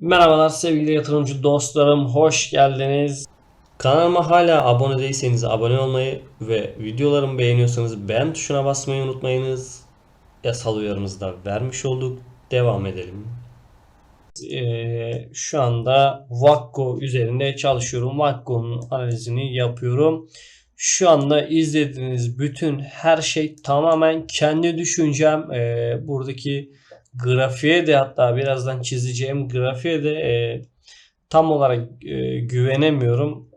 Merhabalar sevgili yatırımcı dostlarım, hoş geldiniz. Kanalıma hala abone değilseniz abone olmayı ve videolarımı beğeniyorsanız beğen tuşuna basmayı unutmayınız. Yasal uyarımızı da vermiş olduk. Devam edelim. Ee, şu anda Vakko üzerinde çalışıyorum. Vakko'nun analizini yapıyorum. Şu anda izlediğiniz bütün her şey tamamen kendi düşüncem. Ee, buradaki grafiğe de hatta birazdan çizeceğim grafiğe de e, tam olarak e, güvenemiyorum.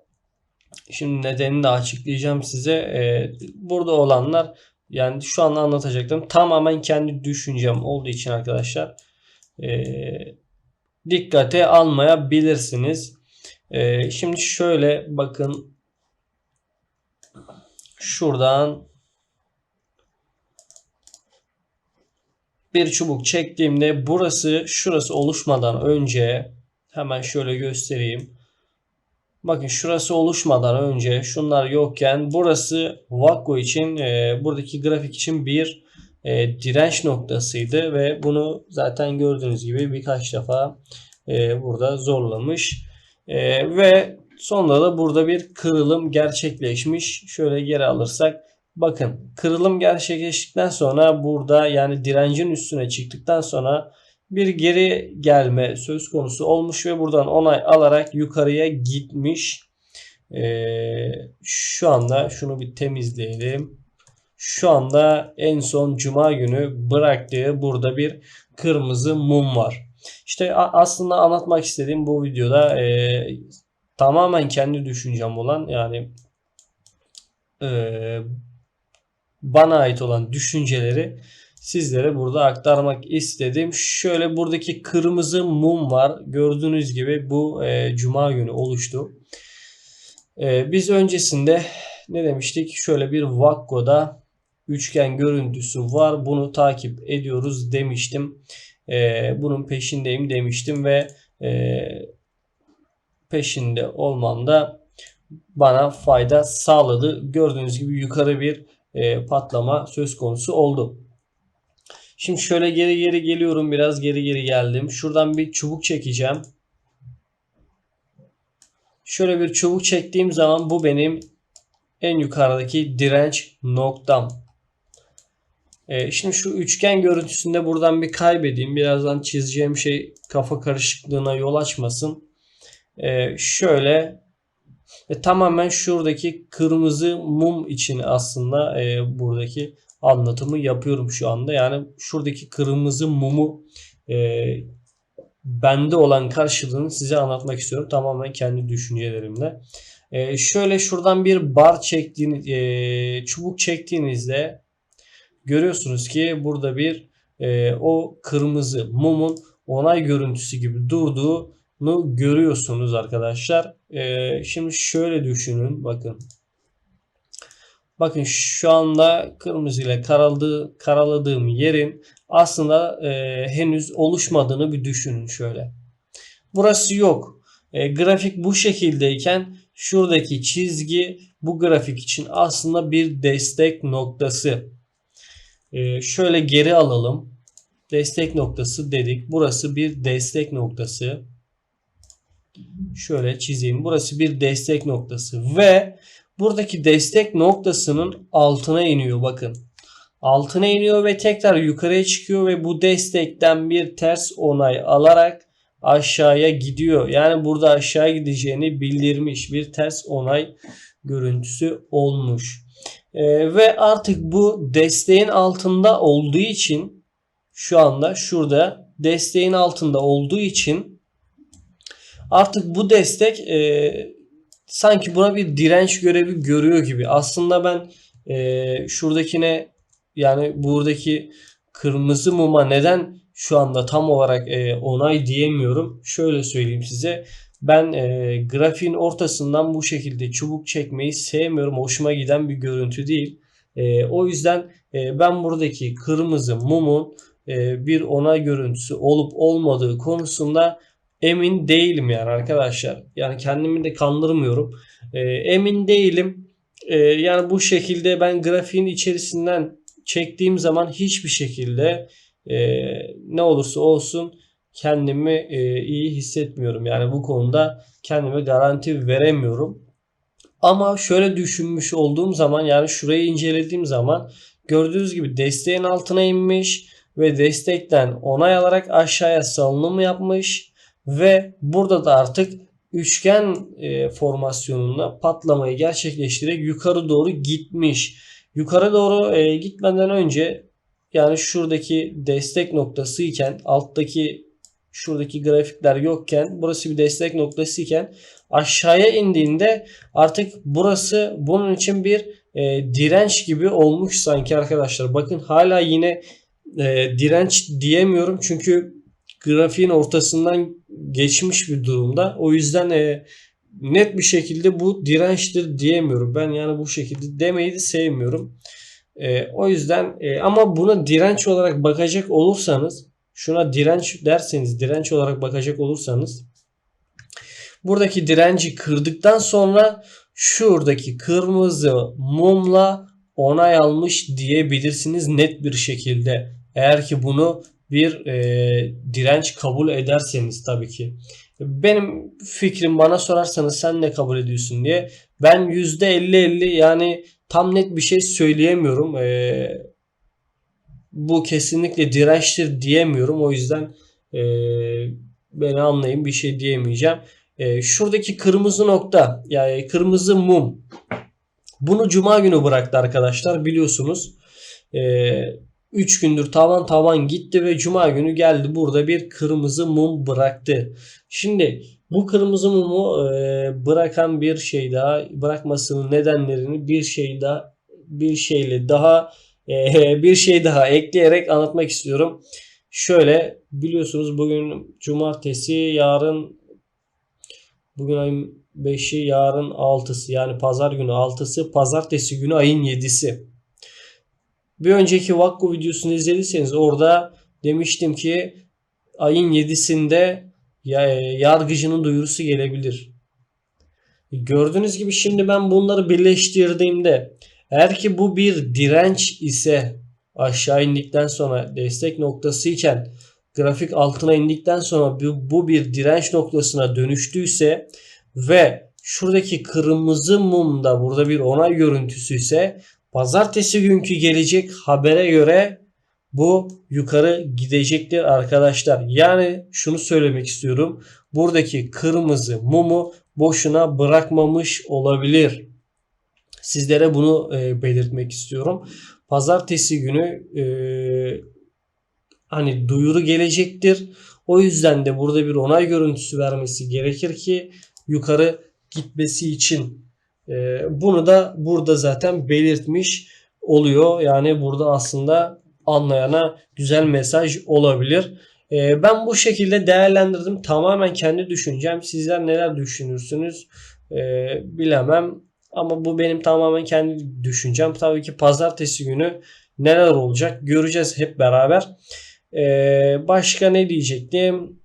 Şimdi nedenini de açıklayacağım size. E, burada olanlar yani şu anda anlatacaklarım tamamen kendi düşüncem olduğu için arkadaşlar e, dikkate almayabilirsiniz. E, şimdi şöyle bakın şuradan bir çubuk çektiğimde burası şurası oluşmadan önce hemen şöyle göstereyim. Bakın şurası oluşmadan önce şunlar yokken burası Vakko için e, buradaki grafik için bir e, direnç noktasıydı ve bunu zaten gördüğünüz gibi birkaç defa e, burada zorlamış. E, ve sonra da burada bir kırılım gerçekleşmiş. Şöyle geri alırsak Bakın kırılım gerçekleştikten sonra burada yani direncin üstüne çıktıktan sonra bir geri gelme söz konusu olmuş ve buradan onay alarak yukarıya gitmiş. Ee, şu anda şunu bir temizleyelim. Şu anda en son cuma günü bıraktığı burada bir kırmızı mum var. İşte aslında anlatmak istediğim bu videoda e, tamamen kendi düşüncem olan yani e, bana ait olan düşünceleri sizlere burada aktarmak istedim. Şöyle buradaki kırmızı mum var. Gördüğünüz gibi bu e, cuma günü oluştu. E, biz öncesinde ne demiştik? Şöyle bir Vakko'da üçgen görüntüsü var. Bunu takip ediyoruz demiştim. E, bunun peşindeyim demiştim ve e, peşinde olmam da bana fayda sağladı. Gördüğünüz gibi yukarı bir e, patlama söz konusu oldu. Şimdi şöyle geri geri geliyorum. Biraz geri geri geldim. Şuradan bir çubuk çekeceğim. Şöyle bir çubuk çektiğim zaman bu benim en yukarıdaki direnç noktam. Ee, şimdi şu üçgen görüntüsünde buradan bir kaybedeyim. Birazdan çizeceğim şey kafa karışıklığına yol açmasın. Ee, şöyle ve tamamen şuradaki kırmızı mum için aslında e, buradaki anlatımı yapıyorum şu anda. Yani şuradaki kırmızı mumu e, bende olan karşılığını size anlatmak istiyorum. Tamamen kendi düşüncelerimle. E, şöyle şuradan bir bar çektiğiniz, e, çubuk çektiğinizde görüyorsunuz ki burada bir e, o kırmızı mumun onay görüntüsü gibi durduğu görüyorsunuz arkadaşlar. Ee, şimdi şöyle düşünün bakın. Bakın şu anda kırmızı ile karaladığı, karaladığım yerin aslında e, henüz oluşmadığını bir düşünün şöyle. Burası yok. E, grafik bu şekildeyken şuradaki çizgi bu grafik için aslında bir destek noktası. E, şöyle geri alalım. Destek noktası dedik. Burası bir destek noktası. Şöyle çizeyim. Burası bir destek noktası ve buradaki destek noktasının altına iniyor bakın. Altına iniyor ve tekrar yukarıya çıkıyor ve bu destekten bir ters onay alarak aşağıya gidiyor. Yani burada aşağı gideceğini bildirmiş bir ters onay görüntüsü olmuş. Ee, ve artık bu desteğin altında olduğu için şu anda şurada desteğin altında olduğu için Artık bu destek e, sanki buna bir direnç görevi görüyor gibi. Aslında ben e, şuradakine yani buradaki kırmızı muma neden şu anda tam olarak e, onay diyemiyorum. Şöyle söyleyeyim size. Ben e, grafiğin ortasından bu şekilde çubuk çekmeyi sevmiyorum. Hoşuma giden bir görüntü değil. E, o yüzden e, ben buradaki kırmızı mumun e, bir onay görüntüsü olup olmadığı konusunda emin değilim yani arkadaşlar. Yani kendimi de kandırmıyorum. E, emin değilim. E, yani bu şekilde ben grafiğin içerisinden çektiğim zaman hiçbir şekilde e, ne olursa olsun kendimi e, iyi hissetmiyorum. Yani bu konuda kendime garanti veremiyorum. Ama şöyle düşünmüş olduğum zaman yani şurayı incelediğim zaman gördüğünüz gibi desteğin altına inmiş ve destekten onay alarak aşağıya salınım yapmış ve burada da artık üçgen e, formasyonunda patlamayı gerçekleştirerek yukarı doğru gitmiş. Yukarı doğru e, gitmeden önce yani şuradaki destek noktası iken alttaki şuradaki grafikler yokken burası bir destek noktası iken aşağıya indiğinde artık burası bunun için bir e, direnç gibi olmuş sanki arkadaşlar. Bakın hala yine e, direnç diyemiyorum çünkü grafiğin ortasından geçmiş bir durumda. O yüzden e, net bir şekilde bu dirençtir diyemiyorum. Ben yani bu şekilde demeyi de sevmiyorum. E, o yüzden e, ama buna direnç olarak bakacak olursanız şuna direnç derseniz direnç olarak bakacak olursanız buradaki direnci kırdıktan sonra şuradaki kırmızı mumla onay almış diyebilirsiniz net bir şekilde. Eğer ki bunu bir e, direnç kabul ederseniz tabii ki. Benim fikrim bana sorarsanız sen ne kabul ediyorsun diye. Ben %50-50 yani tam net bir şey söyleyemiyorum. E, bu kesinlikle dirençtir diyemiyorum. O yüzden e, beni anlayın bir şey diyemeyeceğim. E, şuradaki kırmızı nokta yani kırmızı mum bunu cuma günü bıraktı arkadaşlar biliyorsunuz. E, 3 gündür tavan tavan gitti ve cuma günü geldi burada bir kırmızı mum bıraktı. Şimdi bu kırmızı mumu e, bırakan bir şey daha bırakmasının nedenlerini bir şey daha bir şeyle daha e, bir şey daha ekleyerek anlatmak istiyorum. Şöyle biliyorsunuz bugün cumartesi yarın bugün ayın 5'i yarın 6'sı yani pazar günü 6'sı pazartesi günü ayın 7'si. Bir önceki Vakko videosunu izlediyseniz orada demiştim ki ayın 7'sinde yargıcının duyurusu gelebilir. Gördüğünüz gibi şimdi ben bunları birleştirdiğimde eğer ki bu bir direnç ise aşağı indikten sonra destek noktası iken grafik altına indikten sonra bu, bu bir direnç noktasına dönüştüyse ve şuradaki kırmızı mumda burada bir onay görüntüsü ise pazartesi günkü gelecek habere göre bu yukarı gidecektir arkadaşlar. Yani şunu söylemek istiyorum. Buradaki kırmızı mumu boşuna bırakmamış olabilir. Sizlere bunu e, belirtmek istiyorum. Pazartesi günü e, hani duyuru gelecektir. O yüzden de burada bir onay görüntüsü vermesi gerekir ki yukarı gitmesi için bunu da burada zaten belirtmiş oluyor. Yani burada aslında anlayana güzel mesaj olabilir. E, ben bu şekilde değerlendirdim. Tamamen kendi düşüncem. Sizler neler düşünürsünüz e, bilemem. Ama bu benim tamamen kendi düşüncem. Tabii ki pazartesi günü neler olacak göreceğiz hep beraber. Ee, başka ne diyecektim?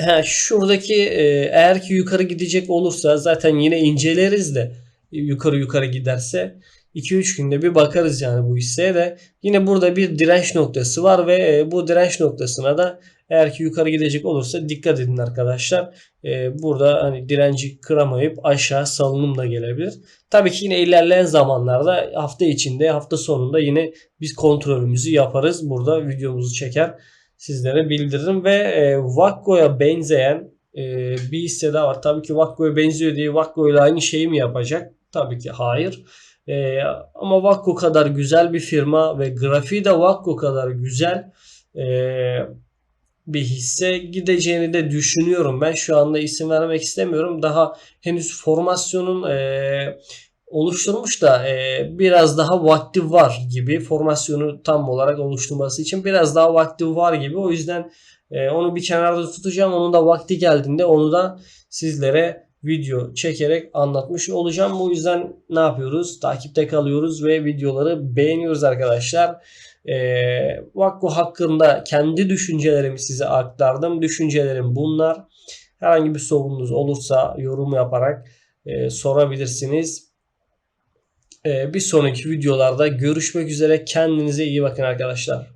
Ha, şuradaki e, eğer ki yukarı gidecek olursa zaten yine inceleriz de yukarı yukarı giderse 2-3 günde bir bakarız yani bu hisseye de. Yine burada bir direnç noktası var ve e, bu direnç noktasına da eğer ki yukarı gidecek olursa dikkat edin arkadaşlar. E, burada hani direnci kıramayıp aşağı salınım da gelebilir. Tabii ki yine ilerleyen zamanlarda hafta içinde hafta sonunda yine biz kontrolümüzü yaparız. Burada videomuzu çeker sizlere bildiririm ve e, Vakko'ya benzeyen e, bir hisse daha var. Tabii ki Vakko'ya benziyor diye Vakko ile aynı şeyi mi yapacak? Tabii ki hayır. E, ama Vakko kadar güzel bir firma ve grafiği de Vakko kadar güzel e, bir hisse gideceğini de düşünüyorum. Ben şu anda isim vermek istemiyorum. Daha henüz formasyonun e, oluşturmuş da e, biraz daha vakti var gibi formasyonu tam olarak oluşturması için biraz daha vakti var gibi. O yüzden e, onu bir kenarda tutacağım. Onun da vakti geldiğinde onu da sizlere video çekerek anlatmış olacağım. Bu yüzden ne yapıyoruz? Takipte kalıyoruz ve videoları beğeniyoruz arkadaşlar. E, Vakko hakkında kendi düşüncelerimi size aktardım. Düşüncelerim bunlar. Herhangi bir sorunuz olursa yorum yaparak e, sorabilirsiniz. E, bir sonraki videolarda görüşmek üzere. Kendinize iyi bakın arkadaşlar.